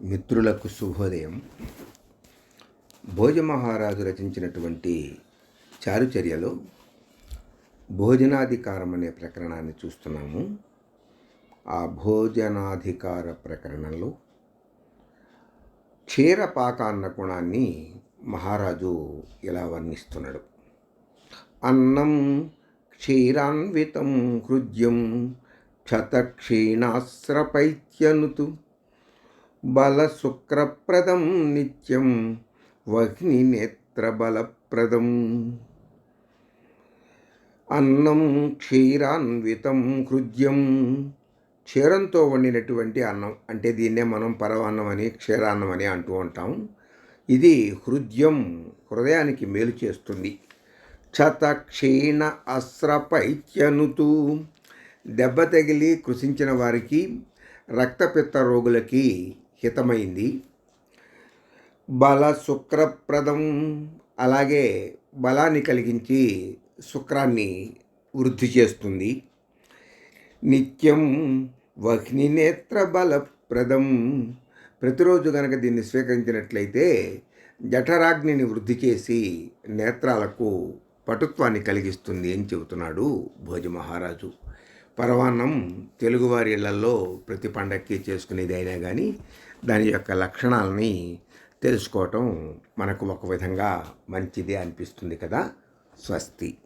మిత్రులకు శుభోదయం. భోజ మహారాజు రచించినటువంటి చారుచర్యలో భోజనాధికారం అనే ప్రకరణాన్ని చూస్తున్నాము. ఆ భోజనాధికార ప్రకరణంలో క్షీరపాకాన్న గుణాన్ని మహారాజు ఇలా వర్ణిస్తున్నాడు. అన్నం క్షీరాన్వితం హృద్యం క్షతక్షీణాస్రపైత్యనుతు బలశుక్రప్రదం నిత్యం వహ్ని నేత్రబలప్రదం. అన్నం క్షీరాన్వితం హృద్యం. క్షీరంతో వండినటువంటి అన్నం అంటే దీన్నే మనం పరవాన్నం అని క్షీరాన్నం అని అంటూ ఉంటాం. ఇది హృదయం హృదయానికి మేలు చేస్తుంది. క్షత క్షీణ అస్రపైత్యనుతూ దెబ్బ తగిలి కృషించిన వారికి రక్తపిత్త రోగులకి హితమైంది. బల శుక్రప్రదం అలాగే బలాన్ని కలిగించి శుక్రాన్ని వృద్ధి చేస్తుంది. నిత్యం వహ్నినేత్ర బలప్రదం. ప్రతిరోజు కనుక దీన్ని స్వీకరించినట్లయితే జఠరాగ్నిని వృద్ధి చేసి నేత్రాలకు పటుత్వాన్ని కలిగిస్తుంది అని చెబుతున్నాడు భోజ మహారాజు. పరవాన్నం తెలుగువారి ఇళ్ళలో ప్రతి పండక్కి చేసుకునేది అయినా కానీ దాని యొక్క లక్షణాలని తెలుసుకోవటం మనకు ఒక విధంగా మంచిది అనిపిస్తుంది కదా? స్వస్తి.